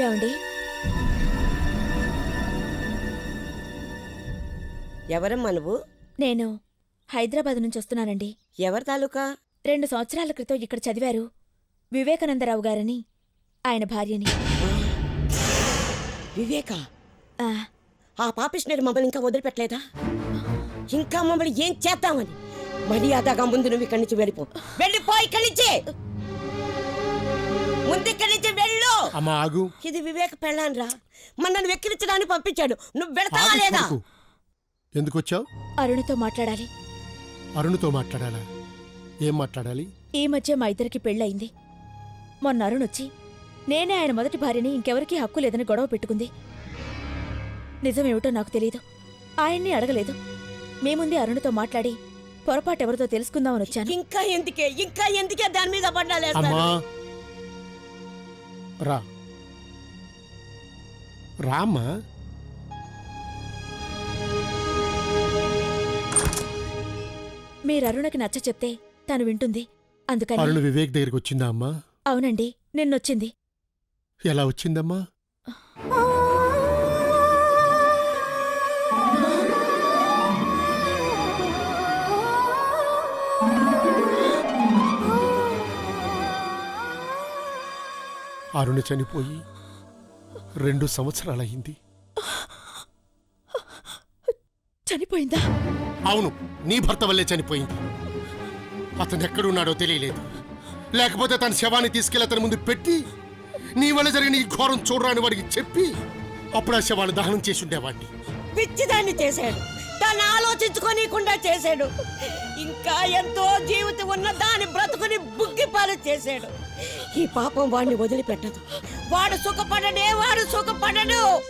ఏమండి? ఎవరమ్మా నువ్వు? నేను హైదరాబాద్ నుంచి వస్తున్నానండి. ఎవరి తాలూకా? రెండు సంవత్సరాల క్రితం ఇక్కడ చదివారు వివేకానందరావు గారని ఆయన భార్యని. వివేక? ఆ, ఆ పాపిష్ణుడు మమ్మల్ని ఇంకా వదిలిపెట్టలేదా? ఇంకా మమ్మల్ని ఏం చేద్దామని? మర్యాదగా ముందు నువ్వు ఇక్కడి నుంచి వెళ్ళిపో. వెళ్ళిపో ఇక్కడి నుంచి! ముందు ఇక్కడి నుంచి వెళ్ళు. అమ్మా ఆగు. ఇది వివేక పెళ్ళాన్రా. మనల్ని వెక్కిరించడానికి పంపించాడు. నువ్వు వెళ్తావా లేదా. ఎందుకు వచ్చావు అరుణతో మాట్లాడాలి. అరుణుతో మాట్లాడాలా? ఏం మాట్లాడాలి? ఈ మధ్య మా ఇద్దరికి పెళ్ళయింది. మొన్న అరుణ్ వచ్చి నేనే ఆయన మొదటి భార్యని ఇంకెవరికీ హక్కు లేదని గొడవ పెట్టుకుంది. నిజమేమిటో నాకు తెలియదు ఆయన్ని అడగలేదు. మీ ముందే అరుణ్తో మాట్లాడి పొరపాటు ఎవరితో తెలుసుకుందామని వచ్చాను. ఇంకా ఎందుకే? ఇంకా ఎందుకే దాని మీద అమ్మా పడ్డాలేస్తారు రా. రామ్మా మీరు అరుణకి నచ్చ చెప్తే తను వింటుంది. అందుకని అరుణ్ వివేక్ దగ్గరికి వచ్చిందా అమ్మా? అవునండి నిన్నొచ్చింది. ఎలా వచ్చిందమ్మా? అరుణ చనిపోయి రెండు సంవత్సరాలయ్యింది. చనిపోయిందా? అవును నీ భర్త వల్లే చనిపోయింది. అతను ఎక్కడున్నాడో తెలియలేదు. లేకపోతే తన శవాన్ని తీసుకెళ్ళి అతని ముందు పెట్టి నీ వల్ల జరిగిన ఈ ఘోరం చూడరాని వాడికి చెప్పి అప్పుడు ఆ శవాన్ని దహనం చేసి ఉండేవాడిని. పిచ్చిదాన్ని చేశాడు. తను ఆలోచించుకోనీయకుండా చేశాడు. ఇంకా ఎంతో జీవితం ఉన్న దాని బ్రతుకుని బుగ్గిపాలు చేశాడు. ఈ పాపం వాడిని వదిలిపెట్టదు. వాడు సుఖపడనే వాడు సుఖపడడు.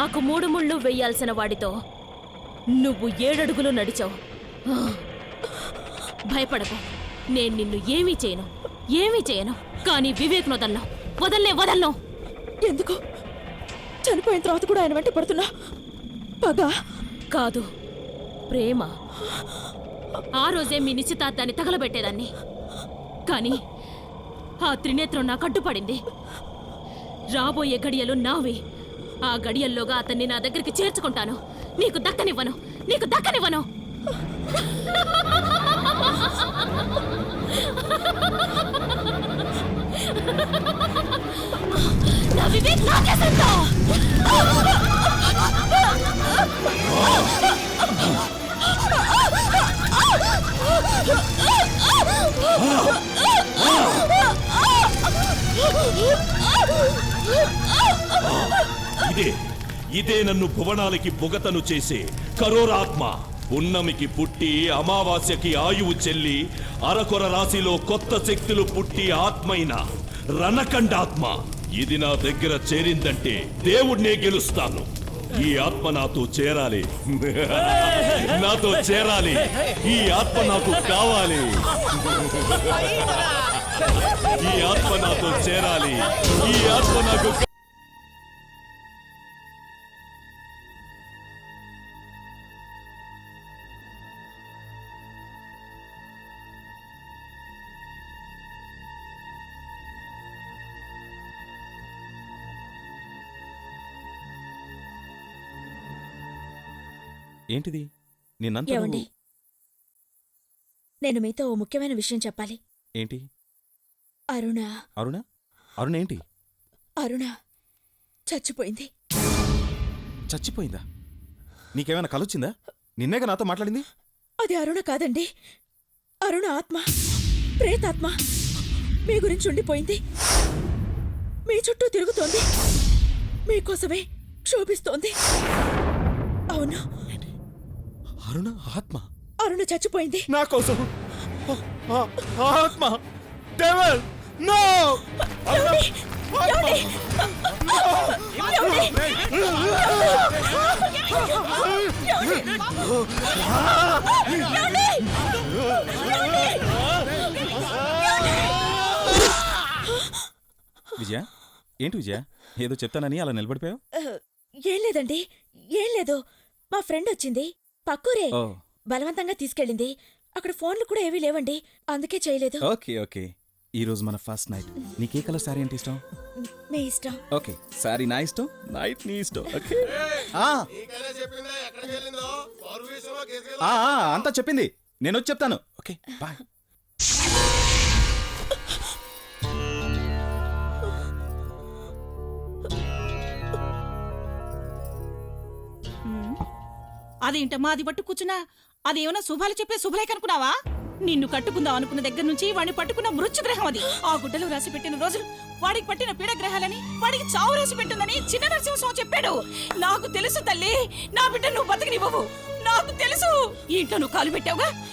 నాకు మూడు ముళ్ళు వెయ్యాల్సిన వాడితో నువ్వు ఏడడుగులు నడిచావు! భయపడకు. నేను నిన్ను ఏమీ చేయను. ఏమీ చేయను. కానీ వివేక్ వదలను. వదల్లే వదలను. ఎందుకు? చనిపోయిన తర్వాత కూడా ఆయన వెంట పడుతున్నా? పగా? కాదు. ప్రేమ. ఆ రోజే మీ నిశ్చితార్థాన్ని తగలబెట్టేదాన్ని. కానీ ఆ త్రినేత్రం నాకు అడ్డుపడింది. రాబోయే గడియలు నావి. ఆ గడియల్లోగా అతన్ని నా దగ్గరికి చేర్చుకుంటాను. నీకు దక్కనివ్వను. నీకు దక్కనివ్వను. నా వివేక్ నాకే ఇదే ఇదే నన్ను భువనాలకి బుగతను చేసే కరోరాత్మ. పున్నమికి పుట్టి అమావాస్యకి ఆయువు చెల్లి అరకొర రాశిలో కొత్త శక్తులు పుట్టి ఆత్మైన రణకండాత్మ ఇది నా దగ్గర చేరిందంటే దేవుడినే గెలుస్తాను. ఈ ఆత్మ నాతో చేరాలి. నాతో చేరాలి. ఈ ఆత్మ నాకు కావాలి. ఈ ఆత్మ నాతో చేరాలి. ఈ ఆత్మ నాకు ఏంటిది? నిన్నంతా ఏమండి? నువ్వు- నేను మీతో ఓ ముఖ్యమైన విషయం చెప్పాలి. ఏంటి? అరుణ. అరుణ? అరుణ ఏంటి? అరుణ చచ్చిపోయింది. చచ్చిపోయిందా? నీకేమైనా కలొచ్చిందా? నిన్నేగా నాతో మాట్లాడింది? అది అరుణ కాదండి. అరుణ ఆత్మ ప్రేతాత్మ. మీ గురించి ఉండిపోయింది. మీ చుట్టూ తిరుగుతోంది. మీకోసమే క్షోభిస్తోంది. అవును. అరుణ ఆత్మ. అరుణ చచ్చిపోయింది. నా కోసం. ఆ- ఆ ఆత్మ. డెవల్ నో విజయ ఏంటి విజయ? ఏదో చెప్తానని అలా నిలబడిపోయావు? ఏం లేదండి ఏం లేదు. మా ఫ్రెండ్ వచ్చింది. పక్కూరే. ఓ. బలవంతంగా తీసుకెళ్ళింది. అక్కడ ఫోన్లు కూడా ఏవీ లేవండి. అందుకే చేయలేదు. Okay okay. ఈ రోజు మన ఫస్ట్ నైట్. నీకే కలర్ సారీ అంటే ఇష్టం? మీ ఇష్టం. ఓకే సారీ నా ఇష్టం నైట్ నీ ఇష్టం ఓకే? ఆ, ఆ, ఆ, అంతా చెప్పింది. నేను వచ్చి చెప్తాను. Okay bye. అదేంటమ్మా అది పట్టు కూర్చున్నా? అదేమన్నా శుభాలు చెప్పే శుభలేఖ అనుకున్నావా? నిన్ను కట్టుకుందాం అనుకున్న దగ్గర నుంచి వాడిని పట్టుకున్న మృత్యుగ్రహం అది. ఆ గుడ్డలో రాసి పెట్టిన రోజులు వాడికి పట్టిన పీడగ్రహాలని వాడికి చావు రాసి పెట్టిందని చిన్న నరసింహస్వామి చెప్పాడు. నాకు తెలుసు తల్లి నా బిడ్డ నువ్వు బతికినివ్వవు. నాకు తెలుసు. ఇంట్లో నువ్వు కాలు పెట్టావుగా?